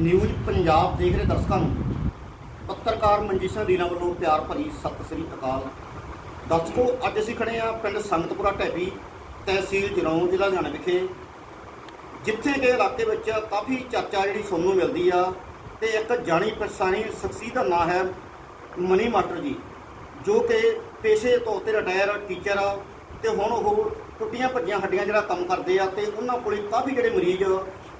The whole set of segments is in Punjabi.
ਨਿਊਜ਼ ਪੰਜਾਬ ਦੇਖ ਰਹੇ ਦਰਸ਼ਕਾਂ ਨੂੰ। ਪੱਤਰਕਾਰ ਮਨਜੀਤ ਸਿੰਘ ਦੀਨਾ ਵੱਲੋਂ ਪਿਆਰ ਭਰੀ ਸਤਿ ਸ੍ਰੀ ਅਕਾਲ। ਦਰਸ਼ਕੋ, ਅੱਜ ਅਸੀਂ ਖੜੇ ਆ ਪਿੰਡ ਸੰਗਤਪੁਰਾ ਢੈਬੀ ਤਹਿਸੀਲ ਜਰੌਂ ਜ਼ਿਲ੍ਹਾ ਲੁਧਿਆਣਾ ਵਿਖੇ। ਜਿੱਥੇ ਕਿ ਇਲਾਕੇ ਵਿੱਚ ਕਾਫੀ ਚਰਚਾ ਜਿਹੜੀ ਸੁਣਨ ਨੂੰ ਮਿਲਦੀ ਆ ਤੇ ਇੱਕ ਜਾਣੀ ਪਛਾਣੀ ਸ਼ਖਸੀਅਤ ਦਾ ਨਾਂ ਹੈ ਮਨੀ ਮਾਟਰ ਜੀ, ਜੋ ਕਿ ਪੇਸ਼ੇ ਤੌਰ ਤੇ ਰਿਟਾਇਰ ਟੀਚਰ ਆ ਤੇ ਹੁਣ ਉਹ ਟੁੱਟੀਆਂ ਭੱਜੀਆਂ ਹੱਡੀਆਂ ਜਿਹੜਾ ਕੰਮ ਕਰਦੇ ਆ ਤੇ ਉਹਨਾਂ ਕੋਲੇ ਕਾਫੀ ਜਿਹੜੇ ਮਰੀਜ਼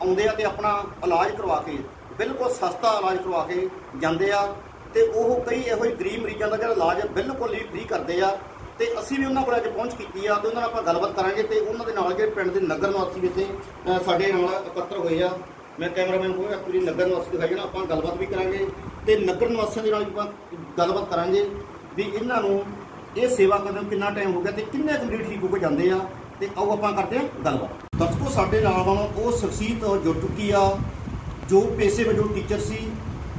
ਆਉਂਦੇ ਆ ਤੇ ਆਪਣਾ ਇਲਾਜ ਕਰਵਾ ਕੇ, ਬਿਲਕੁਲ ਸਸਤਾ ਇਲਾਜ ਕਰਵਾ ਕੇ ਜਾਂਦੇ ਆ ਤੇ ਉਹ ਕਈ ਇਹੋ ਜਿਹੇ ਗਰੀਬ ਮਰੀਜ਼ਾਂ ਦਾ ਜਿਹੜਾ ਇਲਾਜ ਬਿਲਕੁਲ ਹੀ ਫ੍ਰੀ ਕਰਦੇ ਆ। ਤੇ ਅਸੀਂ ਵੀ ਉਹਨਾਂ ਕੋਲ ਅੱਜ ਪਹੁੰਚ ਕੀਤੀ ਆ ਤੇ ਉਹਨਾਂ ਨਾਲ ਆਪਾਂ ਗੱਲਬਾਤ ਕਰਾਂਗੇ ਤੇ ਉਹਨਾਂ ਦੇ ਨਾਲ ਜਿਹੜੇ ਪਿੰਡ ਦੇ ਨਗਰ ਨਿਵਾਸੀ ਵੀ ਇੱਥੇ ਸਾਡੇ ਨਾਲ ਇਕੱਤਰ ਹੋਏ ਆ। ਮੈਂ ਕੈਮਰਾਮੈਨ ਕੋਲ ਪੂਰੀ ਨਗਰ ਨਿਵਾਸੀ ਦਿਖਾਈ ਨਾ ਆਪਾਂ ਗੱਲਬਾਤ ਵੀ ਕਰਾਂਗੇ ਤੇ ਨਗਰ ਨਿਵਾਸੀਆਂ ਦੇ ਨਾਲ ਵੀ ਆਪਾਂ ਗੱਲਬਾਤ ਕਰਾਂਗੇ ਵੀ ਇਹਨਾਂ ਨੂੰ ਇਹ ਸੇਵਾ ਕਰਨ ਨੂੰ ਕਿੰਨਾ ਟਾਈਮ ਹੋ ਗਿਆ ਤੇ ਕਿੰਨੇ ਕੰਪਲੀਟ ਠੀਕ ਹੋ ਕੇ ਜਾਂਦੇ ਆ। ਤੇ ਆਓ ਆਪਾਂ ਕਰਦੇ ਹਾਂ ਗੱਲਬਾਤ। ਦਰਸ਼ਕੋ ਸਾਡੇ ਨਾਲ ਹੁਣ ਉਹ ਸ਼ਖਸੀਅਤ ਜੁੜ ਚੁੱਕੀ ਆ ਜੋ ਪੇਸ਼ੇ ਵਜੋਂ ਟੀਚਰ ਸੀ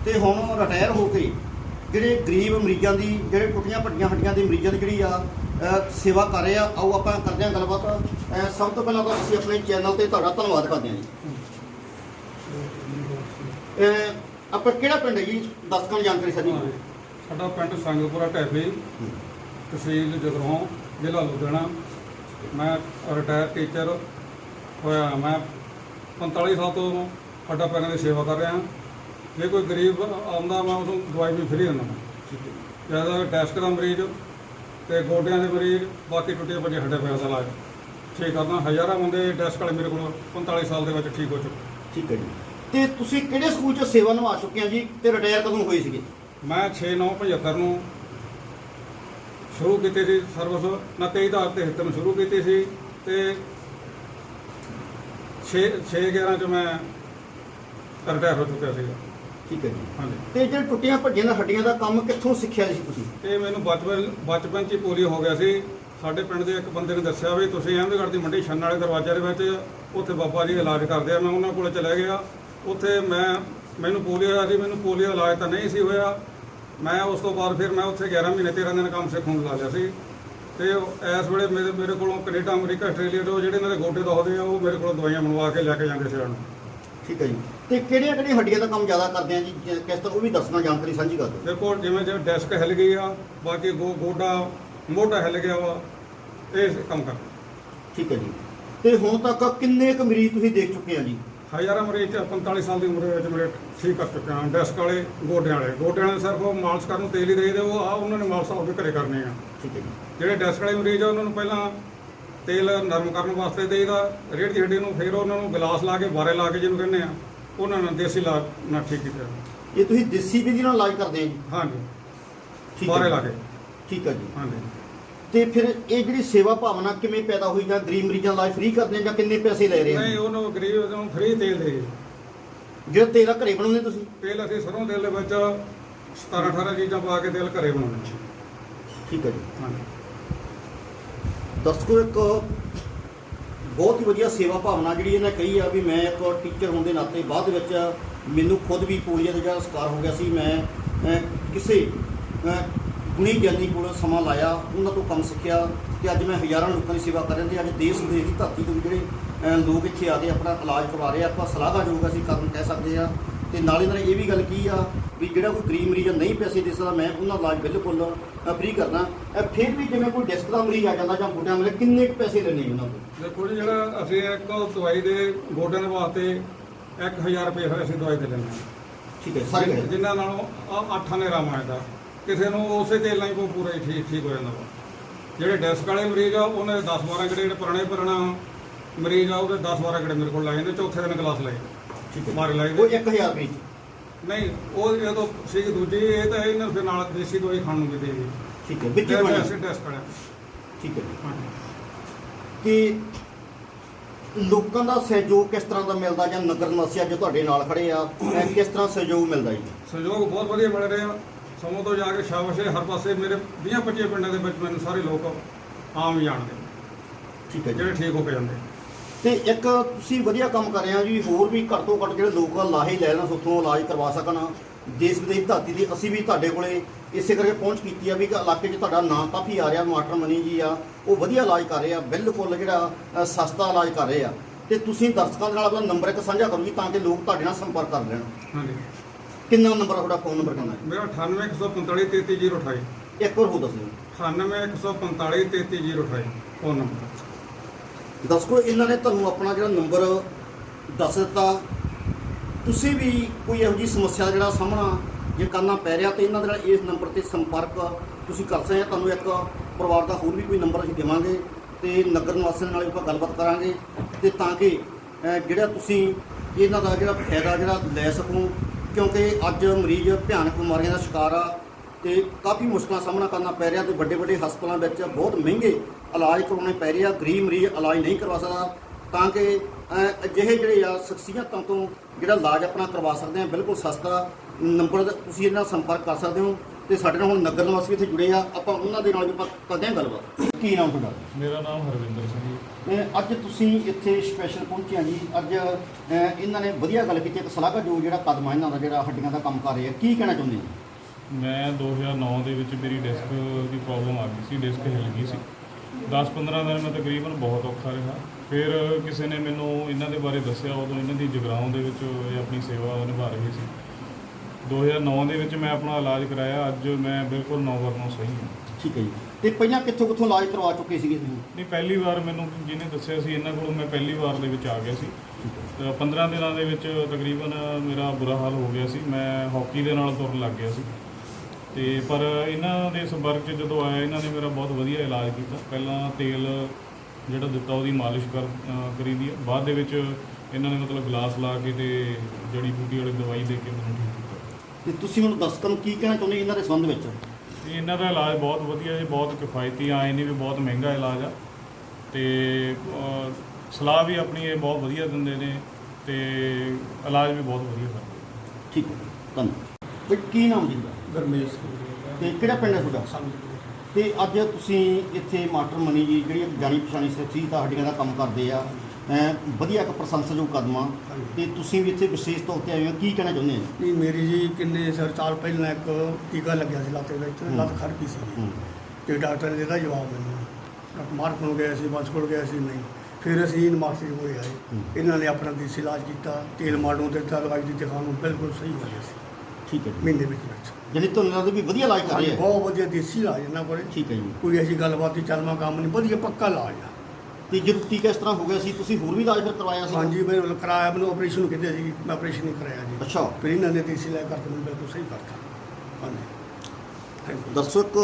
ਤੇ ਹੁਣ ਰਿਟਾਇਰ ਹੋ ਕੇ ਜਿਹੜੇ ਗਰੀਬ ਮਰੀਜ਼ਾਂ ਦੀ ਜਿਹੜੇ ਟੁੱਟੀਆਂ ਭੱਟੀਆਂ ਹੱਡੀਆਂ ਦੇ ਮਰੀਜ਼ਾਂ ਦੀ ਜਿਹੜੀ ਆ ਸੇਵਾ ਕਰ ਰਹੇ ਆ ਆਓ ਆਪਾਂ ਕਰਦੇ ਹਾਂ ਗੱਲਬਾਤ। ਸਭ ਤੋਂ ਪਹਿਲਾਂ ਤਾਂ ਅਸੀਂ ਆਪਣੇ ਚੈਨਲ ਤੇ ਤੁਹਾਡਾ ਧੰਨਵਾਦ ਕਰਦੇ ਹਾਂ ਜੀ। ਆਪਾਂ ਕਿਹੜਾ ਪਿੰਡ ਹੈ ਜੀ? ਦਰਸ਼ਕਾਂ ਨੂੰ ਜਾਣਕਾਰੀ ਸਾਡੀ। ਸਾਡਾ ਪਿੰਡ ਸੰਗਪੁਰਾ ਢੈਬੀ ਤਹਿਸੀਲ ਜਗਰਾਉਂ ਜ਼ਿਲ੍ਹਾ ਲੁਧਿਆਣਾ। ਮੈਂ ਰਿਟਾਇਰ ਟੀਚਰ ਹੋਇਆ। ਮੈਂ 45 ਸਾਲ ਤੋਂ ਹੱਡਾ ਪੈਰਾਂ ਦੀ ਸੇਵਾ ਕਰ ਰਿਹਾ। ਜੇ ਕੋਈ ਗਰੀਬ ਆਉਂਦਾ ਮੈਂ ਉਸਨੂੰ ਦਵਾਈ ਵੀ ਫ੍ਰੀ ਦਿੰਦਾ। ਜ਼ਿਆਦਾ ਡੈਸਕ ਦਾ ਮਰੀਜ਼ ਤੇ ਗੋਡਿਆਂ ਦੇ ਮਰੀਜ਼ ਬਾਕੀ ਟੁੱਟੇ ਭੱਜੇ ਹੱਡੇ ਪੈਰਾਂ ਦਾ ਇਲਾਜ। ਠੀਕ ਕਰਦਾ ਹਜ਼ਾਰਾਂ ਬੰਦੇ ਡੈਸਕ ਵਾਲੇ ਮੇਰੇ ਕੋਲ 45 ਸਾਲ ਦੇ ਵਿੱਚ ਠੀਕ ਹੋ ਚੁੱਕੇ। ਠੀਕ ਹੈ ਜੀ। ਤੇ ਤੁਸੀਂ ਕਿਹੜੇ ਸਕੂਲ 'ਚ ਸੇਵਾ ਨਿਭਾ ਚੁੱਕੇ ਆ ਜੀ? ਤੇ ਰਿਟਾਇਰ ਕਦੋਂ ਹੋਏ ਸੀਗੇ? ਮੈਂ 6975 ਨੂੰ ਸ਼ੁਰੂ ਕੀਤੀ ਸੀ ਸਰਵਿਸ 2973 ਨੂੰ ਸ਼ੁਰੂ ਕੀਤੀ ਸੀ ਤੇ 6 611 ਚ ਮੈਂ ਰਿਟਾਇਰ ਹੋ ਚੁੱਕਿਆ ਸੀ ਠੀਕ ਹੈ ਜੀ। ਹਾਂਜੀ। ਤੇ ਜਿਹੜੇ ਟੁੱਟੀਆਂ ਭੱਜੀਆਂ ਦਾ ਹੱਡੀਆਂ ਦਾ ਕੰਮ ਕਿੱਥੋਂ ਸਿੱਖਿਆ ਸੀ ਤੁਸੀਂ? ਇਹ ਮੈਨੂੰ ਬਚਪਨ ਬਚਪਨ ਚ ਹੀ ਪੋਲੀਓ ਹੋ ਗਿਆ ਸੀ। ਸਾਡੇ ਪਿੰਡ ਦੇ ਇੱਕ ਬੰਦੇ ਨੇ ਦੱਸਿਆ ਵੀ ਤੁਸੀਂ ਅਹਿਮਦਗੜ੍ਹ ਦੀ ਮੰਡੀ ਛੰਨ ਵਾਲੇ ਦਰਵਾਜ਼ੇ ਦੇ ਵਿੱਚ ਉੱਥੇ ਬਾਬਾ ਜੀ ਇਲਾਜ ਕਰਦੇ ਆ। ਮੈਂ ਉਹਨਾਂ ਕੋਲ ਚਲੇ ਗਿਆ। ਉੱਥੇ ਮੈਂ ਮੈਨੂੰ ਪੋਲੀਓ ਹੋਇਆ ਸੀ। ਮੈਨੂੰ ਪੋਲੀਓ ਇਲਾਜ ਤਾਂ ਨਹੀਂ ਸੀ ਹੋਇਆ। ਮੈਂ ਉਸ ਤੋਂ ਬਾਅਦ ਫਿਰ ਮੈਂ ਉੱਥੇ 11 ਮਹੀਨੇ 13 ਦਿਨ ਕੰਮ ਸਿੱਖਣ ਲਾ ਲਿਆ ਸੀ। ਤੇ ਇਸ ਵੇਲੇ ਮੇਰੇ ਮੇਰੇ ਕੋਲੋਂ ਕੈਨੇਡਾ ਅਮਰੀਕਾ ਆਸਟ੍ਰੇਲੀਆ ਤੋਂ ਜਿਹੜੇ ਇਹਨਾਂ ਦੇ ਗੋਡੇ ਦੁਖਦੇ ਆ ਉਹ ਮੇਰੇ ਕੋਲੋਂ ਦਵਾਈਆਂ ਬਣਵਾ ਕੇ ਲੈ ਕੇ ਜਾਂਦੇ ਸੀ ਹਨ ਠੀਕ ਹੈ ਜੀ। ਤੇ ਕਿਹੜੀਆਂ ਕਿਹੜੀਆਂ ਹੱਡੀਆਂ ਦਾ ਕੰਮ ਜ਼ਿਆਦਾ ਕਰਦੇ ਆ ਜੀ? ਕਿਸ ਤਰ੍ਹਾਂ ਉਹ ਵੀ ਦੱਸਣਾ ਜਾਣਕਾਰੀ ਸਾਂਝੀ ਕਰ ਦਿਓ। ਦੇਖੋ ਜਿਵੇਂ ਜਿਵੇਂ ਡੈਸਕ ਹਿੱਲ ਗਈ ਆ ਬਾਕੀ ਗੋ ਗੋਡਾ ਮੋਢਾ ਹਿੱਲ ਗਿਆ ਵਾ ਇਹ ਕੰਮ ਕਰ ਠੀਕ ਹੈ ਜੀ। ਤੇ ਹੁਣ ਤੱਕ ਕਿੰਨੇ ਕੁ ਮਰੀਜ਼ ਤੁਸੀਂ ਦੇਖ ਚੁੱਕੇ ਆ ਜੀ? ਹਜ਼ਾਰਾਂ ਮਰੀਜ਼ 45 ਸਾਲ ਦੀ ਉਮਰ ਦੇ ਵਿੱਚ ਮੇਰੇ ਠੀਕ ਕਰ ਚੁੱਕੇ ਹਾਂ। ਡੈਸਕ ਵਾਲੇ ਗੋਡਿਆਂ ਵਾਲੇ। ਗੋਡਿਆਂ ਵਾਲੇ ਸਿਰਫ ਉਹ ਮਾਲਸ਼ ਕਰਨ ਨੂੰ ਤੇਲ ਹੀ ਦੇਈਦੇ ਉਹ ਆ ਉਹਨਾਂ ਨੇ ਮਾਲਸ਼ ਆਪੇ ਘਰੇ ਕਰਨੇ ਆ। ਠੀਕ ਹੈ ਜੀ। ਜਿਹੜੇ ਡੈਸਕ ਵਾਲੇ ਮਰੀਜ਼ ਆ ਉਹਨਾਂ ਨੂੰ ਪਹਿਲਾਂ ਤੇਲ ਨਰਮ ਕਰਨ ਵਾਸਤੇ ਦੇਈਦਾ। ਰੇਡ ਦੀ ਹੱਡੀ ਨੂੰ ਫਿਰ ਉਹਨਾਂ ਨੂੰ ਗਲਾਸ ਲਾ ਕੇ ਬਾਰੇ ਲਾ ਕੇ ਜਿਹਨੂੰ ਕਹਿੰਦੇ ਆ ਉਹਨਾਂ ਨਾਲ ਦੇਸੀ ਇਲਾਜ ਨਾਲ ਠੀਕ ਕੀਤਾ। ਇਹ ਤੁਸੀਂ ਦੇਸੀ ਵਿਧੀ ਨਾਲ ਇਲਾਜ ਕਰਦੇ ਆ ਜੀ? ਹਾਂਜੀ। ਠੀਕ ਹੈ ਬਾਰੇ। ਲਾ ਕੇ। ਠੀਕ ਹੈ ਜੀ। ਹਾਂਜੀ। ਤੇ ਫਿਰ ਇਹ ਜਿਹੜੀ ਸੇਵਾ ਭਾਵਨਾ ਕਿਵੇਂ ਪੈਦਾ ਹੋਈ ਜਾਂ ਗਰੀਬ ਮਰੀਜ਼ਾਂ ਦਾ ਫ੍ਰੀ ਕਰਦੇ ਆ ਜਾਂ ਕਿੰਨੇ ਪੈਸੇ ਲੈ ਰਹੇ ਆ? ਨਹੀਂ ਉਹਨੂੰ ਗਰੀਬ ਨੂੰ ਫ੍ਰੀ ਤੇਲ ਦੇ ਜਿਹੜਾ ਤੇਲ ਆ ਘਰੇ ਬਣਾਉਂਦੇ ਤੁਸੀਂ? ਤੇਲ ਅਸੀਂ ਸਰੋਂ ਤੇਲ ਦੇ ਵਿੱਚ 17 18 ਚੀਜ਼ਾਂ ਪਾ ਕੇ ਤੇਲ ਘਰੇ ਬਣਾਉਂਦੇ ਠੀਕ ਹੈ ਜੀ। ਹਾਂ ਹਾਂਜੀ। ਦਰਸ਼ਕੋ ਇੱਕ ਬਹੁਤ ਹੀ ਵਧੀਆ ਸੇਵਾ ਭਾਵਨਾ ਜਿਹੜੀ ਇਹਨੇ ਕਹੀ ਆ ਵੀ ਮੈਂ ਇੱਕ ਟੀਚਰ ਹੋਣ ਦੇ ਨਾਤੇ ਬਾਅਦ ਵਿੱਚ ਮੈਨੂੰ ਖੁਦ ਵੀ ਪੋਲੀਓ ਦਾ ਜਿਹੜਾ ਸ਼ਿਕਾਰ ਹੋ ਗਿਆ ਸੀ ਮੈਂ ਅਹ, ਕਿਸੇ ਅਹ, ਗੁਣੀ ਗਿਆਨੀ ਕੋਲ ਸਮਾਂ ਲਾਇਆ ਉਹਨਾਂ ਤੋਂ ਕੰਮ ਸਿੱਖਿਆ ਤੇ ਅੱਜ ਮੈਂ ਹਜ਼ਾਰਾਂ ਲੋਕਾਂ ਦੀ ਸੇਵਾ ਕਰ ਰਿਹਾ ਤੇ ਅੱਜ ਦੇਸ਼ ਵਿਦੇਸ਼ ਦੀ ਧਰਤੀ ਤੋਂ ਵੀ ਜਿਹੜੇ ਲੋਕ ਇੱਥੇ ਆ ਕੇ ਆਪਣਾ ਇਲਾਜ ਕਰਵਾ ਰਹੇ ਆ ਆਪਾਂ ਸਲਾਹਕਾਰਯੋਗ ਅਸੀਂ ਕਦਮ ਕਹਿ ਸਕਦੇ ਆ। ਤੇ ਨਾਲੇ ਨਾਲ ਇਹ ਵੀ ਗੱਲ ਕੀ ਆ ਵੀ ਜਿਹੜਾ ਕੋਈ ਗਰੀਬ ਮਰੀਜ਼ ਨਹੀਂ ਪੈਸੇ ਦੇ ਸਕਦਾ ਮੈਂ ਉਹਨਾਂ ਦਾ ਇਲਾਜ ਬਿਲਕੁਲ ਫ੍ਰੀ ਅਹ, ਫਿਰ ਵੀ ਜਿਵੇਂ ਕੋਈ ਡਿਸਕ ਦਾ ਮਰੀਜ਼ ਆ ਜਾਂਦਾ ਜਾਂ ਗੋਡਿਆਂ ਵਾਲੇ ਕਿੰਨੇ ਕੁ ਪੈਸੇ ਲੈਣੇ ਉਹਨਾਂ ਤੋਂ ਦੇਖੋ ਜਿਹੜਾ ਅਸੀਂ ਇੱਕ ਦਵਾਈ ਦੇ ਗੋਡਿਆਂ ਦੇ ਵਾਸਤੇ 1000 ਰੁਪਏ ਹੋਏ ਅਸੀਂ ਦਵਾਈ ਦੇ ਲੈਂਦੇ ਠੀਕ ਹੈ ਸਾਰੇ ਜਿਨ੍ਹਾਂ ਨਾਲੋਂ ਆ ਅੱਠਾਂ ਨੇ ਆਰਾਮ ਆਇਦਾ ਕਿਸੇ ਨੂੰ ਉਸੇ ਤੇਲ ਨਾਲ ਹੀ ਕੋਈ ਪੂਰਾ ਹੀ ਠੀਕ ਠੀਕ ਹੋ ਜਾਂਦਾ ਵਾ। ਜਿਹੜੇ ਡੈਸਕ ਵਾਲੇ ਮਰੀਜ਼ ਆ ਉਹਨਾਂ ਦੇ 10 12 ਗੜੇ ਜਿਹੜੇ ਪੁਰਾਣੇ ਪੁਰਾਣਾ ਮਰੀਜ਼ ਆ ਉਹਦੇ 10 12 ਗੜੇ ਮੇਰੇ ਕੋਲ ਲਾਏ ਜਾਂਦੇ ਚੌਥੇ ਦਿਨ ਗਲਾਸ ਲਾਏ। ਠੀਕ ਹੈ। ਮਾਰੇ ਲਾਏ ਉਹ ਦੇ 1000 ਰੁਪਏ 'ਚ। ਨਹੀਂ ਉਹ ਜਦੋਂ ਸੀ ਦੂਜੀ ਇਹ ਤਾਂ ਇਹਨਾਂ ਦੇ ਨਾਲ ਦੇਸੀ ਦਵਾਈ ਖਾਣ ਨੂੰ ਵੀ ਦੀ ਠੀਕ ਹੈ ਵਿੱਚ ਹੀ ਡੈਸਕ ਵਾਲਿਆਂ ਠੀਕ ਹੈ। ਹਾਂਜੀ। ਕਿ ਲੋਕਾਂ ਦਾ ਸਹਿਯੋਗ ਕਿਸ ਤਰ੍ਹਾਂ ਦਾ ਮਿਲਦਾ ਜਾਂ ਨਗਰ ਨਿਵਾਸੀ ਅੱਜ ਤੁਹਾਡੇ ਨਾਲ ਖੜੇ ਆ ਇਹ ਕਿਸ ਤਰ੍ਹਾਂ ਸਹਿਯੋਗ ਮਿਲਦਾ ਜੀ? ਸਹਿਯੋਗ ਬਹੁਤ ਵਧੀਆ ਮਿਲ ਰਿਹਾ। ਸਮੋਂ ਤੋਂ ਜਾ ਕੇ ਸ਼ਾਬਾਸ਼ ਹੈ ਹਰ ਪਾਸੇ ਮੇਰੇ 20 25 ਪਿੰਡਾਂ ਦੇ ਵਿੱਚ ਮੈਨੂੰ ਸਾਰੇ ਲੋਕ ਆਮ ਹੀ ਜਾਣਦੇ। ਠੀਕ ਹੈ ਜੀ। ਜਿਹੜੇ ਠੀਕ ਹੋ ਕੇ ਜਾਂਦੇ। ਤੇ ਇੱਕ ਤੁਸੀਂ ਵਧੀਆ ਕੰਮ ਕਰ ਰਹੇ ਆ ਜੀ ਹੋਰ ਵੀ ਘੱਟ ਤੋਂ ਘੱਟ ਜਿਹੜੇ ਲੋਕ ਲਾਹੇ ਲੈ ਲੈਣ ਉੱਥੋਂ ਇਲਾਜ ਕਰਵਾ ਸਕਣ ਦੇਸ਼ ਵਿਦੇਸ਼ ਧਰਤੀ ਦੀ ਅਸੀਂ ਵੀ ਤੁਹਾਡੇ ਕੋਲੇ ਇਸੇ ਕਰਕੇ ਪਹੁੰਚ ਕੀਤੀ ਆ ਵੀ ਕਿ ਇਲਾਕੇ 'ਚ ਤੁਹਾਡਾ ਨਾਂ ਕਾਫੀ ਆ ਰਿਹਾ ਮਾਸਟਰ ਮਨੀ ਜੀ ਆ ਉਹ ਵਧੀਆ ਇਲਾਜ ਕਰ ਰਹੇ ਆ ਬਿਲਕੁਲ ਜਿਹੜਾ ਅ, ਸਸਤਾ ਇਲਾਜ ਕਰ ਰਹੇ ਆ। ਤੇ ਤੁਸੀਂ ਦਰਸ਼ਕਾਂ ਦੇ ਨਾਲ ਆਪਣਾ ਨੰਬਰ ਇੱਕ ਸਾਂਝਾ ਕਰੋ ਜੀ ਤਾਂ ਕਿ ਲੋਕ ਤੁਹਾਡੇ ਨਾਲ ਸੰਪਰਕ ਕਰ ਲੈਣ। ਹਾਂਜੀ। ਕਿੰਨਾ ਨੰਬਰ ਤੁਹਾਡਾ ਫੋਨ ਨੰਬਰ ਕਿੰਨਾ? ਹੈ ਮੇਰਾ 98145 33028 ਇੱਕ ਵਾਰ ਹੋ ਦੱਸੋ 98145 33028 ਫੋਨ ਨੰਬਰ। ਦਰਸ਼ਕੋ ਇਹਨਾਂ ਨੇ ਤੁਹਾਨੂੰ ਆਪਣਾ ਜਿਹੜਾ ਨੰਬਰ ਦੱਸ ਦਿੱਤਾ। ਤੁਸੀਂ ਵੀ ਕੋਈ ਇਹੋ ਜਿਹੀ ਸਮੱਸਿਆ ਦਾ ਜਿਹੜਾ ਸਾਹਮਣਾ ਜੇ ਕਰਨਾ ਪੈ ਰਿਹਾ ਤੇ ਇਹਨਾਂ ਦੇ ਨਾਲ ਇਸ ਨੰਬਰ ਤੇ ਸੰਪਰਕ ਤੁਸੀਂ ਕਰ ਸਕਦੇ ਆ ਤੁਹਾਨੂੰ ਇੱਕ ਪਰਿਵਾਰ ਦਾ ਹੋਰ ਵੀ ਕੋਈ ਨੰਬਰ ਅਸੀਂ ਦੇਵਾਂਗੇ ਤੇ ਨਗਰ ਨਿਵਾਸੀਆਂ ਨਾਲ ਵੀ ਆਪਾਂ ਗੱਲਬਾਤ ਕਰਾਂਗੇ ਤੇ ਤਾਂ ਕਿ ਅਹ, ਜਿਹੜਾ ਤੁਸੀਂ ਇਹਨਾਂ ਦਾ ਜਿਹੜਾ ਫਾਇਦਾ ਜਿਹੜਾ ਲੈ ਸਕੋ ਕਿਉਂਕਿ ਅੱਜ ਮਰੀਜ਼ ਭਿਆਨਕ ਬਿਮਾਰੀਆਂ ਦਾ ਸ਼ਿਕਾਰ ਆ ਤੇ ਕਾਫੀ ਮੁਸ਼ਕਲਾਂ ਦਾ ਸਾਹਮਣਾ ਕਰਨਾ ਪੈ ਰਿਹਾ ਤੇ ਵੱਡੇ ਵੱਡੇ ਹਸਪਤਾਲਾਂ ਵਿੱਚ ਬਹੁਤ ਮਹਿੰਗੇ ਇਲਾਜ ਕਰਵਾਉਣੇ ਪੈ ਰਹੇ ਆ ਗਰੀਬ ਮਰੀਜ਼ ਇਲਾਜ ਨਹੀਂ ਕਰਵਾ ਸਕਦਾ ਤਾਂ ਕਿ ਅਜਿਹੇ ਜਿਹੜੇ ਆ ਸ਼ਖਸੀਅਤਾਂ ਤੋਂ ਜਿਹੜਾ ਇਲਾਜ ਆਪਣਾ ਕਰਵਾ ਸਕਦੇ ਆ ਬਿਲਕੁਲ ਸਸਤਾ ਨੰਬਰ ਤੁਸੀਂ ਇਹਨਾਂ ਨਾਲ ਸੰਪਰਕ ਕਰ ਸਕਦੇ ਹੋ ਤੇ ਸਾਡੇ ਨਾਲ ਹੁਣ ਨਗਰ ਨਿਵਾਸੀ ਇੱਥੇ ਜੁੜੇ ਆ ਆਪਾਂ ਉਹਨਾਂ ਦੇ ਨਾਲ ਵੀ ਆਪਾਂ ਕਰਦੇ ਹਾਂ ਗੱਲਬਾਤ। ਕੀ ਨਾਮ ਤੁਹਾਡਾ? ਮੇਰਾ ਨਾਮ ਹਰਵਿੰਦਰ ਸਿੰਘ ਅੱਜ ਤੁਸੀਂ ਇੱਥੇ ਸਪੈਸ਼ਲ ਪਹੁੰਚੇ ਆ ਜੀ। ਅੱਜ ਇਹਨਾਂ ਨੇ ਵਧੀਆ ਗੱਲ ਕੀਤੀ ਇੱਕ ਸਲਾਹਕਾਰ ਜਿਹੜਾ ਕਦਮ ਇਹਨਾਂ ਦਾ ਜਿਹੜਾ ਹੱਡੀਆਂ ਦਾ ਕੰਮ ਕਰ ਰਹੇ। ਕੀ ਕਹਿਣਾ ਚਾਹੁੰਦੇ ਆ ਮੈਂ 2009 ਦੇ ਵਿੱਚ ਮੇਰੀ ਡਿਸਕ ਦੀ ਪ੍ਰੋਬਲਮ ਆ ਗਈ ਸੀ ਡਿਸਕ ਹਿੱਲ ਗਈ ਸੀ। 10-15 ਦਿਨ ਮੈਂ ਤਕਰੀਬਨ ਬਹੁਤ ਔਖਾ ਰਿਹਾ। ਫਿਰ ਕਿਸੇ ਨੇ ਮੈਨੂੰ ਇਹਨਾਂ ਦੇ ਬਾਰੇ ਦੱਸਿਆ ਉਦੋਂ ਇਹਨਾਂ ਦੀ ਜਗਰਾਉਂ ਦੇ ਵਿੱਚ ਇਹ ਆਪਣੀ ਸੇਵਾ ਨਿਭਾ ਰਹੇ ਸੀ। 2009 ਦੇ ਵਿੱਚ ਮੈਂ ਆਪਣਾ ਇਲਾਜ ਕਰਾਇਆ ਅੱਜ ਮੈਂ ਬਿਲਕੁਲ ਨੌ ਵਰਨੋਂ ਸਹੀ ਹਾਂ। ਠੀਕ ਹੈ ਜੀ। ਤੇ ਪਹਿਲਾਂ ਕਿੱਥੋਂ ਕਿੱਥੋਂ ਇਲਾਜ ਕਰਵਾ ਚੁੱਕੇ ਸੀਗੇ ਤੁਸੀਂ? ਨਹੀਂ ਪਹਿਲੀ ਵਾਰ ਮੈਨੂੰ ਜਿਹਨੇ ਦੱਸਿਆ ਸੀ ਇਹਨਾਂ ਕੋਲੋਂ ਮੈਂ ਪਹਿਲੀ ਵਾਰ ਦੇ ਵਿੱਚ ਆ ਗਿਆ ਸੀ। ਤੇ 15 ਦਿਨਾਂ ਦੇ ਵਿੱਚ ਤਕਰੀਬਨ ਮੇਰਾ ਬੁਰਾ ਹਾਲ ਹੋ ਗਿਆ ਸੀ। ਮੈਂ ਹਾਕੀ ਦੇ ਨਾਲ ਤੁਰਨ ਲੱਗ ਗਿਆ ਸੀ। ਤੇ ਪਰ ਇਹਨਾਂ ਦੇ ਸੰਪਰਕ 'ਚ ਜਦੋਂ ਆਇਆ ਇਹਨਾਂ ਨੇ ਮੇਰਾ ਬਹੁਤ ਵਧੀਆ ਇਲਾਜ ਕੀਤਾ। ਪਹਿਲਾਂ ਤੇਲ ਜਿਹੜਾ ਦਿੱਤਾ ਉਹਦੀ ਮਾਲਿਸ਼ ਕਰ ਕਰੀ ਦੀ। ਬਾਅਦ ਦੇ ਵਿੱਚ ਇਹਨਾਂ ਨੇ ਮਤਲਬ ਗਲਾਸ ਲਾ ਕੇ ਤੇ ਜੜੀ ਬੂਟੀ ਵਾਲੀ ਦਵਾਈ ਦੇ ਕੇ ਮੈਨੂੰ ਠੀਕ ਕੀਤਾ। ਤੇ ਤੁਸੀਂ ਹੁਣ ਨੂੰ ਕੀ ਕਹਿਣਾ ਚਾਹੁੰਦੇ ਇਹਨਾਂ ਦੇ ਸੰਬੰਧ ਵਿੱਚ? ਤੇ ਇਹਨਾਂ ਦਾ ਇਲਾਜ ਬਹੁਤ ਵਧੀਆ ਜੀ ਬਹੁਤ ਕਿਫਾਇਤੀ ਆਏ ਨਹੀਂ ਵੀ ਬਹੁਤ ਮਹਿੰਗਾ ਇਲਾਜ ਆ। ਤੇ ਅਹ, ਸਲਾਹ ਵੀ ਆਪਣੀ ਇਹ ਬਹੁਤ ਵਧੀਆ ਦਿੰਦੇ ਨੇ ਤੇ ਇਲਾਜ ਵੀ ਬਹੁਤ ਵਧੀਆ ਕਰਦੇ। ਠੀਕ ਹੈ ਧੰਨਵਾਦ। ਬਈ ਕੀ ਨਾਮ ਜੀ ਤੁਹਾਡਾ? ਗਰਮੇਸ਼ ਤੇ ਕਿਹੜਾ ਪਿੰਡ ਹੈ ਤੁਹਾਡਾ? ਤੇ ਅੱਜ ਤੁਸੀਂ ਇੱਥੇ ਮਾਸਟਰ ਮਨੀ ਜੀ ਜਿਹੜੀ ਜਾਣੀ ਪਛਾਣੀ ਸੱਚੀ ਤਾਂ ਹੱਡੀਆਂ ਦਾ ਕੰਮ ਕਰਦੇ ਆ ਵਧੀਆ ਇੱਕ ਪ੍ਰਸ਼ੰਸਨਯੋਗ ਕਦਮ ਆ ਤੇ ਤੁਸੀਂ ਵੀ ਇੱਥੇ ਵਿਸ਼ੇਸ਼ ਤੌਰ ਤੇ ਆਏ ਹੋ ਕੀ ਕਹਿਣਾ ਚਾਹੁੰਦੇ ਆ ਨਹੀਂ ਮੇਰੀ ਜੀ ਕਿੰਨੇ ਸਰ ਸਾਲ ਪਹਿਲਾਂ ਇੱਕ ਟੀਕਾ ਲੱਗਿਆ ਸੀ ਲੱਤ ਦੇ ਵਿੱਚ ਹੂੰ। ਲੱਤ ਖੜ ਗਈ ਸੀ ਹੂੰ। ਤੇ ਡਾਕਟਰ ਨੇ ਦਿੱਤਾ ਜਵਾਬ ਮੈਨੂੰ ਮਾਰਕ ਕੋਲ ਗਏ ਸੀ ਬੰਸ ਕੋਲ ਗਏ ਸੀ ਨਹੀਂ। ਫਿਰ ਅਸੀਂ ਮਾਰਕੀਟ ਕੋਲ ਆਏ। ਹੂੰ। ਇਹਨਾਂ ਨੇ ਆਪਣਾ ਦੇਸੀ ਇਲਾਜ ਕੀਤਾ ਤੇਲ ਮਾਡੂ ਤੇ ਦਿੱਤਾ ਦਵਾਈ ਦਿੱਤੀ ਖਾਣ ਨੂੰ ਬਿਲਕੁਲ ਸਹੀ ਹੋ ਗਿਆ ਸੀ। ਠੀਕ ਹੈ ਮਹੀਨੇ ਵਿੱਚ ਵਿੱਚ। ਜਾਣੀ ਤੁਹਾਨੂੰ ਲੱਗਦਾ ਵੀ ਵਧੀਆ ਇਲਾਜ ਕਰ ਹਾਂਜੀ ਰਹੇ ਆ? ਬਹੁਤ ਵਧੀਆ ਦੇਸੀ ਇਲਾਜ ਇਹਨਾਂ ਕੋਲੇ। ਠੀਕ ਹੈ ਜੀ। ਕੋਈ ਐਸੀ ਗੱਲਬਾਤ ਦੀ ਚੱਲਮਾ ਕੰਮ ਨਹੀਂ ਵਧੀਆ ਪੱਕਾ ਇਲਾਜ ਆ। ਤੇ ਜਦੋਂ ਟੀਕਾ ਇਸ ਤਰ੍ਹਾਂ ਹੋ ਗਿਆ ਸੀ ਤੁਸੀਂ ਹੋਰ ਵੀ ਇਲਾਜ ਫਿਰ ਕਰਵਾਇਆ ਸੀ? ਹਾਂਜੀ ਵੱਲ ਕਰਾਇਆ ਮੈਨੂੰ ਆਪਰੇਸ਼ਨ ਕਹਿੰਦੇ ਸੀ ਮੈਂ ਆਪਰੇਸ਼ਨ ਨਹੀਂ ਕਰਾਇਆ ਜੀ। ਅੱਛਾ। ਫਿਰ ਇਹਨਾਂ ਨੇ ਦੇਸੀ ਇਲਾਜ ਕਰਕੇ ਮੈਨੂੰ ਬਿਲਕੁਲ ਸਹੀ ਕਰਤਾ। ਹਾਂਜੀ। ਦਰਸ਼ਕ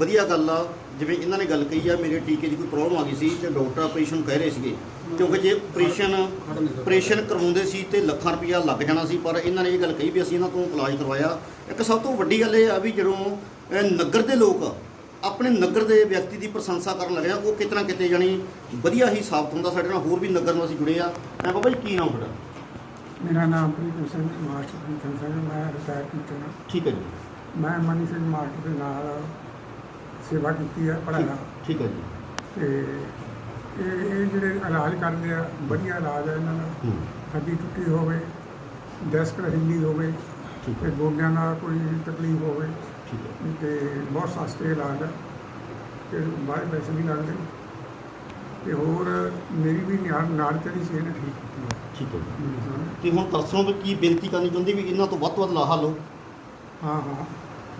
ਵਧੀਆ ਗੱਲ ਆ ਜਿਵੇਂ ਇਹਨਾਂ ਨੇ ਗੱਲ ਕਹੀ ਆ ਮੇਰੇ ਟੀਕੇ ਦੀ ਕੋਈ ਪ੍ਰੋਬਲਮ ਆ ਗਈ ਸੀ ਤੇ ਡਾਕਟਰ ਆਪਰੇਸ਼ਨ ਕਹਿ ਰਹੇ ਸੀਗੇ। ਕਿਉਂਕਿ ਜੇ ਆਪਰੇਸ਼ਨ ਆਪਰੇਸ਼ਨ ਕਰਵਾਉਂਦੇ ਸੀ ਤੇ ਲੱਖਾਂ ਰੁਪਇਆ ਲੱਗ ਜਾਣਾ ਸੀ ਪਰ ਇਹਨਾਂ ਨੇ ਇਹ ਗੱਲ ਕਹੀ ਵੀ ਅਸੀਂ ਇਹਨਾਂ ਤੋਂ ਇਲਾਜ ਕਰਵਾਇਆ। ਇੱਕ ਸਭ ਤੋਂ ਵੱਡੀ ਗੱਲ ਇਹ ਆ ਵੀ ਜਦੋਂ ਨਗਰ ਦੇ ਲੋਕ ਆਪਣੇ ਨਗਰ ਦੇ ਵਿਅਕਤੀ ਦੀ ਪ੍ਰਸ਼ੰਸਾ ਕਰਨ ਲੱਗੇ ਆ। ਉਹ ਕਿਤਨਾ ਕਿਤੇ ਜਾਣੀ ਵਧੀਆ ਹੀ ਸਾਬਤ ਹੁੰਦਾ ਸਾਡੇ ਨਾਲ। ਹੋਰ ਵੀ ਨਗਰ ਨਿਵਾਸੀ ਜੁੜੇ ਆ। ਮੈਂ ਬਾਬਾ ਜੀ ਕੀ ਨਾਮ ਤੁਹਾਡਾ? ਮੇਰਾ ਨਾਮ ਪ੍ਰੀਤਮ ਸਿੰਘ ਮਾਸਟਰ ਪ੍ਰੀਤਮ ਸਿੰਘ ਮੈਂ ਰਿਟਾਇਰ ਟੀਚਰ ਹਾਂ ਠੀਕ ਹੈ ਜੀ। ਮੈਂ ਮਨੀ ਸਿੰਘ ਮਾਸਟਰ ਦੇ ਨਾਲ ਸੇਵਾ ਕੀਤੀ ਹੈ ਪੜ੍ਹਾਇਆ। ਠੀਕ ਹੈ ਜੀ। ਤੇ ਇਹ ਇਹ ਜਿਹੜੇ ਇਲਾਜ ਕਰਦੇ ਆ ਵਧੀਆ ਇਲਾਜ ਹੈ ਇਹਨਾਂ ਦਾ। ਹੱਡੀ ਟੁੱਟੀ ਹੋਵੇ ਡੈਸਕ ਹਿੱਲੀ ਹੋਵੇ ਤੇ ਗੋਡਿਆਂ ਦਾ ਕੋਈ ਤਕਲੀਫ ਹੋਵੇ ਠੀਕ ਹੈ। ਤੇ ਬਹੁਤ ਸਸਤੇ ਇਲਾਜ ਹੈ ਤੇ ਬਾਹਰ ਪੈਸੇ ਨਹੀਂ ਲੱਗਦੇ। ਤੇ ਹੋਰ ਮੇਰੀ ਵੀ ਨਾੜ ਨਾੜ ਚੜੀ ਸੀ ਇਹਨੇ ਠੀਕ ਕੀਤੀ ਹੈ। ਠੀਕ ਹੈ। ਜੀ ਤੇ ਹੁਣ ਨੂੰ ਕੀ ਬੇਨਤੀ ਕਰਨੀ ਚਾਹੁੰਦੀ ਵੀ ਇਹਨਾਂ ਤੋਂ ਵੱਧ ਤੋਂ ਵੱਧ ਲਾਹਾ ਲਓ? ਹਾਂ ਹਾਂ।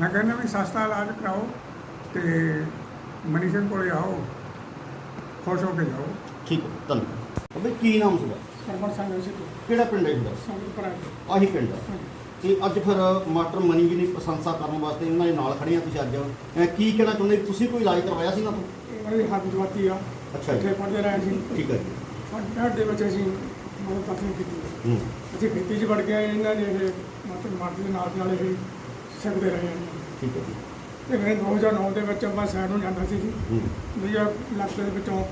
ਮੈਂ ਕਹਿੰਦਾ ਵੀ ਸਸਤਾ ਇਲਾਜ ਕਰਾਓ ਤੇ ਮਨੀਸ਼ਨ ਕੋਲੇ ਆਓ ਖੁਸ਼ ਹੋ ਕੇ ਜਾਓ। ਠੀਕ ਹੈ ਧੰਨਵਾਦ। ਅਬੇ ਕੀ ਨਾਮ ਸੀਗਾ ਸਰਵਣ ਸੰਗ ਸੀ ਕਿਹੜਾ ਪਿੰਡ ਹੈ ਇਹਦਾ ਸੰਗ ਭਰਾ ਆਹੀ ਪਿੰਡ ਆ ਤੇ ਅੱਜ ਫਿਰ ਮਾਸਟਰ ਮਨੀ ਜੀ ਦੀ ਪ੍ਰਸ਼ੰਸਾ ਕਰਨ ਵਾਸਤੇ ਉਹਨਾਂ ਦੇ ਨਾਲ ਖੜੀਆਂ ਤੁਸੀਂ ਅੱਜ। ਅਹ ਕੀ ਕਹਿਣਾ ਚਾਹੁੰਦੇ? ਤੁਸੀਂ ਕੋਈ ਇਲਾਜ ਕਰਵਾਇਆ ਸੀ ਨਾ ਤੋਂ ਇਹਨਾਂ ਦੀ ਹੱਥ ਜਵਾਤੀ ਆ। ਅੱਛਾ ਜੀ। ਇੱਥੇ ਪੜ੍ਹਦੇ ਰਹੇ ਸੀ। ਠੀਕ ਹੈ ਜੀ। ਸਾਡੇ ਬੱਚੇ ਅਸੀਂ ਬਹੁਤ ਤਕਲੀਫ ਕੀਤੀ। ਹੂੰ। ਅਸੀਂ ਖੇਤੀ 'ਚ ਵੜ ਗਏ ਇਹਨਾਂ ਦੇ ਇਹ ਮਤਲਬ ਮਾਰਦੇ ਦੇ ਨਾਲ ਨਾਲ ਇਹ ਸਿੱਖਦੇ ਰਹੇ ਹਾਂ ਠੀਕ ਹੈ ਜੀ। ਤੇ ਮੈਂ 2009 ਦੇ ਵਿੱਚ ਮੈਂ ਸਾਈਡ ਨੂੰ ਜਾਂਦਾ ਸੀ ਜੀ। ਹੂੰ। ਆ ਲੱਤ ਦੇ ਵਿੱਚੋਂ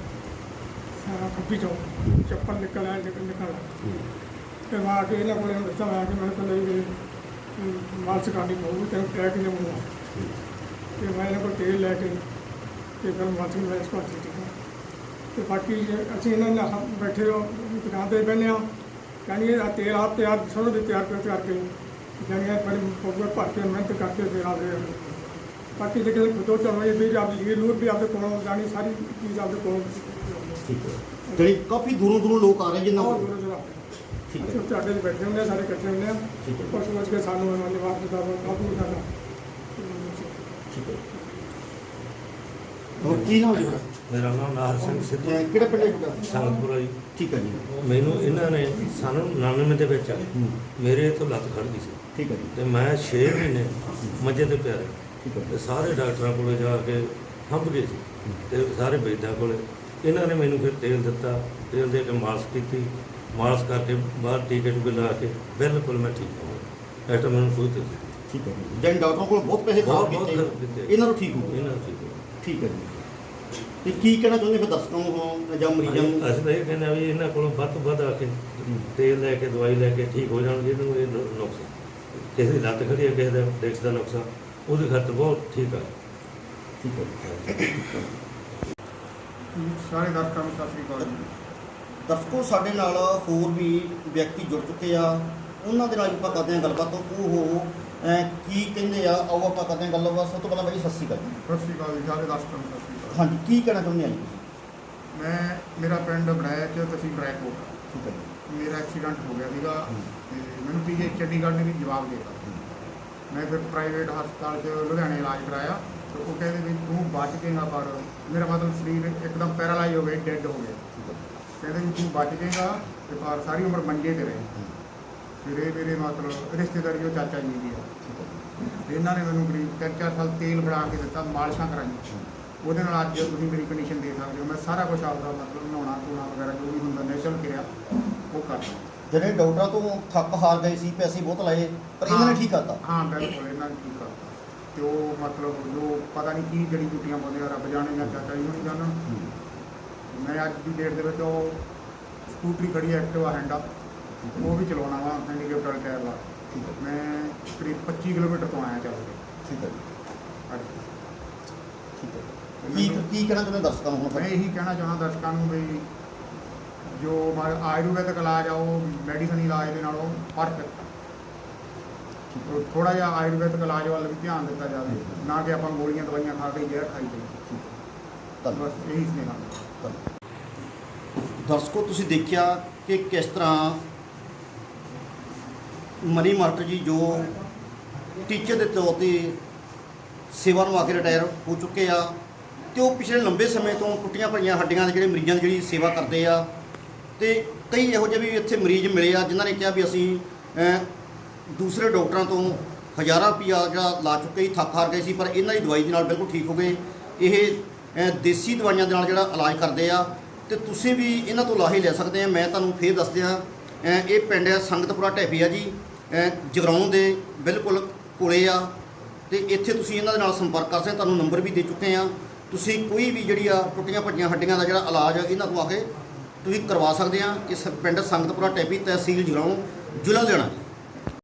ਸਾਰਾ ਖੱਬੀ ਚੋਂ ਚੱਪਲ ਨਿਕਲ ਆਇਆ ਨਿਕਲ ਨਿਕਲ ਆਇਆ। ਹੂੰ, ਤੇ ਮੈਂ ਆ ਕੇ ਇਹਨਾਂ ਕੋਲੇ ਦੱਸਿਆ ਹੋਇਆ ਕਿ ਮੇਰੇ ਕੋਲ ਇਹ ਮਾਲਸ਼ ਕਰਨੀ ਪਊਗੀ ਤੇ ਟੈਕ ਨੇ ਮੁੰਡਾ ਹੂੰ। ਤੇ ਮੈਂ ਇਹਨਾਂ ਕੋਲ ਤੇਲ ਲੈ ਕੇ ਤੇ ਫਿਰ ਮਾਲਸ਼ ਨੂੰ ਇਸ ਪਾਸੇ ਠੀਕ ਹੈ ਤੇ ਬਾਕੀ ਅਸੀਂ ਇਹਨਾਂ ਨਾਲ ਬੈਠੇ ਰਹੋ ਦੁਕਾਨ ਤੇ ਬਹਿੰਦੇ ਹਾਂ ਕਹਿੰਦੇ ਆ ਤੇਲ ਆਪ ਤਿਆਰ ਸਰੋਂ ਦੇ ਤਿਆਰ ਕਰ ਕਰਕੇ ਜਾਨੀ ਇਹ ਬੜੀ ਪੂਰਾ ਭਰ ਕੇ ਮਿਹਨਤ ਕਰਕੇ ਫਿਰ ਆਵੇ ਬਾਕੀ ਜੇ ਕਿਸੇ ਖੁਦੋ ਚਲੋ ਇਹ ਵੀ ਆਪ ਇਹ ਲੋਕ ਵੀ ਆਪਦੇ ਕੋਲੋਂ ਜਾਣੀ ਸਾਰੀ ਚੀਜ਼ ਆਪਦੇ ਕੋਲੋਂ। ਠੀਕ ਹੈ। ਜਿਹੜੀ ਕਾਫੀ ਦੂਰੋਂ ਦੂਰੋਂ ਲੋਕ ਆ ਰਹੇ ਜਿਨ੍ਹਾਂ ਬਹੁਤ ਕੋਲ ਦੂਰੋਂ ਦੂਰੋਂ ਠੀਕ ਹੈ। ਉੱਥੇ ਅੱਡੇ 'ਤੇ ਬੈਠੇ ਹੁੰਦੇ ਆ ਸਾਰੇ ਇਕੱਠੇ ਹੁੰਦੇ ਆ। ਠੀਕ ਹੈ। ਕੇ ਸਾਨੂੰ ਉਹਨਾਂ ਨੇ ਵਾਪਸ ਦਾ ਕਾਬੂ ਕਰਨਾ ਠੀਕ ਹੈ। ਹੋਰ ਕੀ ਨਾਮ ਜੀ ਤੁਹਾਡਾ? ਮੇਰਾ ਨਾਮ ਨਾਹਰ ਸਿੰਘ ਸਿੱਧੂ। ਅਹ ਕਿਹੜਾ ਪਿੰਡ ਹੈ ਤੁਹਾਡਾ? ਸੰਗਤਪੁਰਾ ਜੀ। ਠੀਕ ਹੈ ਜੀ। ਮੈਨੂੰ ਇਹਨਾਂ ਨੇ ਸਾਨੂੰ 99 ਦੇ ਵਿੱਚ ਹੂੰ, ਮੇਰੇ ਤੋਂ ਲੱਤ ਖੜ ਗਈ ਸੀ। ਠੀਕ ਹੈ ਜੀ। ਤੇ ਮੈਂ 6 ਮਹੀਨੇ ਮੰਜੇ ਤੇ ਪਿਆ ਰਿਹਾ। ਠੀਕ ਹੈ ਤੇ ਸਾਰੇ ਡਾਕਟਰਾਂ ਕੋਲੇ ਜਾ ਕੇ ਹੰਭ ਗਏ ਸੀ। ਤੇ ਸਾਰੇ ਵੈਦਾਂ ਕੋਲੇ। ਇਹਨਾਂ ਨੇ ਮੈਨੂੰ ਫਿਰ ਤੇਲ ਦਿੱਤਾ। ਤੇਲ ਦੇ ਕੇ ਮਾਲਸ਼ ਕੀਤੀ। ਮਾਲਸ਼ ਕਰਕੇ ਬਾਹਰ ਟੀਕੇ ਟੂਕੇ ਲਾ ਕੇ ਬਿਲਕੁਲ ਮੈਂ ਠੀਕ ਹਾਂ ਤਾਂ ਮੈਨੂੰ ਨਹੀਂ। ਠੀਕ ਹੈ ਜੀ। ਜੈਨ ਡਾਕਟਰਾਂ ਕੋਲ ਬਹੁਤ ਪੈਸੇ ਬਹੁਤ- ਬਹੁਤ ਕੀਤੇ। ਇਹਨਾਂ ਨੂੰ ਠੀਕ ਹੋ ਗਿਆ। ਇਹਨਾਂ ਨੂੰ ਠੀਕ ਹੋ ਠੀਕ ਹੈ ਜੀ। ਤੇ ਕੀ ਕਹਿਣਾ ਚਾਹੁੰਦੇ ਫਿਰ ਦਰਸ਼ਕਾਂ ਨੂੰ ਜਾਂ ਮਰੀਜ਼ਾਂ ਨੂੰ। ਅਸੀਂ ਤਾਂ ਇਹ ਕਹਿੰਦੇ ਆ ਵੀ ਇਹਨਾਂ ਕੋਲੋਂ ਵੱਧ ਤੋਂ ਵੱਧ ਆ ਕੇ ਤੇਲ ਲੈ ਕੇ ਦਵਾਈ ਲੈ ਕੇ ਠੀਕ ਹੋ ਜਾਣਗੇ ਇਹਨੂੰ ਇਹ ਨੁ- ਨੁਕਸ ਕਿਸੇ ਦੀ ਲੱਤ ਖੜੀ ਹੈ ਕਿਸੇ ਦਾ ਡਿਕਸ ਦਾ ਨੁਕਸਾ ਉਹਦੇ ਖਾਤਰ ਬਹੁਤ ਠੀਕ ਆ। ਠੀਕ ਹੈ ਜੀ। ਸਾਰੇ ਦਰਸ਼ਕਾਂ ਨੂੰ ਸਤਿ ਸ੍ਰੀ ਅਕਾਲ ਜੀ। ਦਰਸ਼ਕੋ ਸਾਡੇ ਨਾਲ ਹੋਰ ਵੀ ਵਿਅਕਤੀ ਜੁੜ ਚੁੱਕੇ ਆ। ਉਹਨਾਂ ਦੇ ਨਾਲ ਆਪਾਂ ਕਰਦੇ ਹਾਂ ਗੱਲਬਾਤ। ਉਹ ਕੀ ਕਹਿੰਦੇ ਆ? ਆਓ ਆਪਾਂ ਕਰਦੇ ਹਾਂ ਗੱਲਬਾਤ। ਸਭ ਤੋਂ ਪਹਿਲਾਂ ਬਾਈ ਸਤਿ ਸ਼੍ਰੀ ਅਕਾਲ ਸਤਿ ਸ੍ਰੀ ਅਕਾਲ ਜੀ ਸਾਰੇ ਦਰਸ਼ਕਾਂ ਨੂੰ ਸਤਿ ਸ੍ਰੀ ਅਕਾਲ। ਹਾਂਜੀ ਕੀ ਕਹਿਣਾ ਚਾਹੁੰਦੇ ਆ ਜੀ? ਮੈਂ ਮੇਰਾ ਪਿੰਡ ਬਣਾਇਆ ਚ ਤਹਿਸੀਲ ਰੈਕੋਟ ਠੀਕ ਹੈ ਮੇਰਾ ਐਕਸੀਡੈਂਟ ਹੋ ਗਿਆ ਸੀਗਾ ਤੇ ਮੈਨੂੰ ਪੀਜੀ ਚੰਡੀਗੜ੍ਹ ਨੇ ਵੀ ਜਵਾਬ ਦਿੱਤਾ। ਮੈਂ ਫਿਰ ਪ੍ਰਾਈਵੇਟ ਹਸਪਤਾਲ 'ਚ ਲੁਧਿਆਣੇ ਇਲਾਜ ਕਰਾਇਆ। ਤੇ ਉਹ ਕਹਿੰਦੇ ਵੀ ਤੂੰ ਬਚ ਜਾਏਗਾ ਪਰ ਮੇਰਾ ਮਤਲਬ ਸਰੀਰ ਇੱਕਦਮ ਪੈਰਾਲਾਈਜ਼ ਹੋ ਗਿਆ ਡੈੱਡ ਹੋ ਗਿਆ। ਵੀ ਤੂੰ ਬਚ ਜਾਏਗਾ ਤੇ ਪਰ ਸਾਰੀ ਉਮਰ ਮੰਜੇ ਤੇ ਰਹੇ। ਫਿਰ ਇਹ ਮੇਰੇ ਮਤਲਬ ਰਿਸ਼ਤੇਦਾਰੀ ਉਹ ਚਾਚਾ ਜੀ ਦੀ ਹੈ ਇਹਨਾਂ ਨੇ ਮੈਨੂੰ ਕਰੀਬ ਤਿੰਨ ਚਾਰ ਸਾਲ ਤੇਲ ਫੜਾ ਕੇ ਦਿੱਤਾ ਮਾਲਸ਼ਾਂ ਕਰਾਈਆਂ। ਉਹਦੇ ਨਾਲ ਅੱਜ ਤੁਸੀਂ ਮੇਰੀ ਕੰਡੀਸ਼ਨ ਦੇ ਸਕਦੇ ਹੋ। ਮੈਂ ਸਾਰਾ ਕੁਝ ਆਪਦਾ ਮਤਲਬ ਨਹਾਉਣਾ ਧੋਣਾ ਵਗੈਰਾ ਜੋ ਵੀ ਹੁੰਦਾ ਨੈਚੁਰਲ ਕਿਰਿਆ ਉਹ ਕਰਦਾ ਜਿਹੜੇ ਡਾਕਟਰਾਂ ਤੋਂ ਥੱਕ ਹਾਰ ਗਏ ਸੀ ਪੈਸੇ ਬਹੁਤ ਲਾਏ ਪਰ ਇਹਨਾਂ ਨੇ ਹਾਂ। ਠੀਕ ਕਰਤਾ? ਹਾਂ ਬਿਲਕੁਲ ਇਹਨਾਂ ਨੇ ਠੀਕ ਕਰਤਾ। ਤੇ ਉਹ ਮਤਲਬ ਜੋ ਪਤਾ ਨਹੀਂ ਕੀ ਜੜੀ ਬੂਟੀਆਂ ਪਾਉਂਦੇ ਆ ਰੱਬ ਜਾਣੇ ਜਾਂ ਚਾਚਾ ਜੀ ਨੂੰ ਜਾਣਨ। ਮੈਂ ਅੱਜ ਦੀ ਡੇਟ ਦੇ ਵਿੱਚ ਉਹ ਸਕੂਟਰੀ ਖੜੀ ਐਕਟਿਵਾ ਹੈਂਡਾ ਉਹ ਵੀ ਚਲਾਉਣਾ ਵਾ ਹੈਂਡੀਕੈਪਟ ਵਾਲੇ ਟਾਇਰ ਲਾ। ਠੀਕ ਹੈ। ਮੈਂ ਕਰੀਬ 25 ਕਿਲੋਮੀਟਰ ਤੋਂ ਆਇਆ ਚੱਲ ਕੇ। ਠੀਕ ਹੈ ਜੀ। ਅੱਜ। ਠੀਕ ਹੈ। ਕੀ ਕੀ ਕਹਿਣਾ ਚਾਹੁੰਦੇ ਦਰਸ਼ਕਾਂ ਨੂੰ ਹੁਣ ਮੈਂ ਇਹੀ ਕਹਿਣਾ ਚਾਹੁੰਦਾ ਦਰਸ਼ਕਾਂ ਨੂੰ ਵੀ ਜੋ ਮ- ਆਯੁਰਵੈਦਿਕ ਇਲਾਜ ਆ ਉਹ ਮੈਡੀਸਨ ਇਲਾਜ ਦੇ ਨਾਲੋਂ ਪਰਫੈਕਟ ਥੋੜਾ ਜਿਹਾ ਆਯੁਰਵੈਦਿਕ ਇਲਾਜ ਵੱਲ ਵੀ ਧਿਆਨ ਦਿੱਤਾ ਜਾਵੇ। ਨਾ ਕਿ ਆਪਾਂ ਗੋਲੀਆਂ ਦਵਾਈਆਂ ਖਾ ਕੇ ਜ਼ਹਿਰ ਖਾਈ ਜਾਈਏ। ਧੰਨਵਾਦ ਬਸ ਇਹੀ ਸੁਨੇਹਾ। ਦਰਸ਼ਕੋ, ਤੁਸੀਂ ਦੇਖਿਆ ਕਿ ਕਿਸ ਤਰ੍ਹਾਂ ਮਨੀ ਮਾਸਟਰ ਜੀ ਜੋ ਟੀਚਰ ਦੇ ਤੌਰ ਤੇ ਸੇਵਾ ਨੂੰ ਆ ਕੇ ਰਿਟਾਇਰ ਹੋ ਚੁੱਕੇ ਆ ਤੇ ਉਹ ਪਿਛਲੇ ਲੰਬੇ ਸਮੇਂ ਤੋਂ ਟੁੱਟੀਆਂ ਭਰੀਆਂ ਹੱਡੀਆਂ ਦੇ ਜਿਹੜੇ ਮਰੀਜ਼ਾਂ ਦੀ ਜਿਹੜੀ ਸੇਵਾ ਕਰਦੇ ਆ ਤੇ ਕਈ ਇਹੋ ਜਿਹੇ ਵੀ ਇੱਥੇ ਮਰੀਜ਼ ਮਿਲੇ ਆ ਜਿਨ੍ਹਾਂ ਨੇ ਕਿਹਾ ਵੀ ਅਸੀਂ ਦੂਸਰੇ ਡਾਕਟਰਾਂ ਤੋਂ ਹਜ਼ਾਰਾਂ ਰੁਪਈਆ ਜਿਹੜਾ ਲਾ ਚੁੱਕੇ ਸੀ, ਥੱਕ ਹਾਰ ਗਏ ਸੀ, ਪਰ ਇਹਨਾਂ ਦੀ ਦਵਾਈ ਦੇ ਨਾਲ ਬਿਲਕੁਲ ਠੀਕ ਹੋ ਗਏ। ਇਹ ਦੇਸੀ ਦਵਾਈਆਂ ਦੇ ਨਾਲ ਜਿਹੜਾ ਇਲਾਜ ਕਰਦੇ ਆ, ਤੇ ਤੁਸੀਂ ਵੀ ਇਹਨਾਂ ਤੋਂ ਲਾਹੇ ਲੈ ਸਕਦੇ ਆ। ਮੈਂ ਤੁਹਾਨੂੰ ਫੇਰ ਦੱਸ ਦਿਆਂ ਇਹ ਪਿੰਡ ਆ ਸੰਗਤਪੁਰਾ ਢੈਫੀ ਆ ਜੀ। ਜਗਰਾਉਂ ਦੇ ਬਿਲਕੁਲ ਕੋਲੇ ਆ, ਤੇ ਇੱਥੇ ਤੁਸੀਂ ਇਹਨਾਂ ਦੇ ਨਾਲ ਸੰਪਰਕ ਕਰ ਸਕਦੇ ਤੁਹਾਨੂੰ ਨੰਬਰ ਵੀ ਦੇ ਚੁੱਕੇ ਆ। ਤੁਸੀਂ ਕੋਈ ਵੀ ਜਿਹੜੀ ਆ ਟੁੱਟੀਆਂ ਭੱਜੀਆਂ ਹੱਡੀਆਂ ਦਾ ਜਿਹੜਾ ਇਲਾਜ ਆ, ਇਹਨਾਂ ਤੋਂ ਆ ਕੇ ਤੁਸੀਂ ਕਰਵਾ ਸਕਦੇ ਆ। ਇਸ ਪਿੰਡ ਸੰਗਤਪੁਰਾ ਟੈਪੀ ਤਹਿਸੀਲ ਜਗਰਾਉਂ, ਜ਼ਿਲ੍ਹਾ ਲੁਧਿਆਣਾ।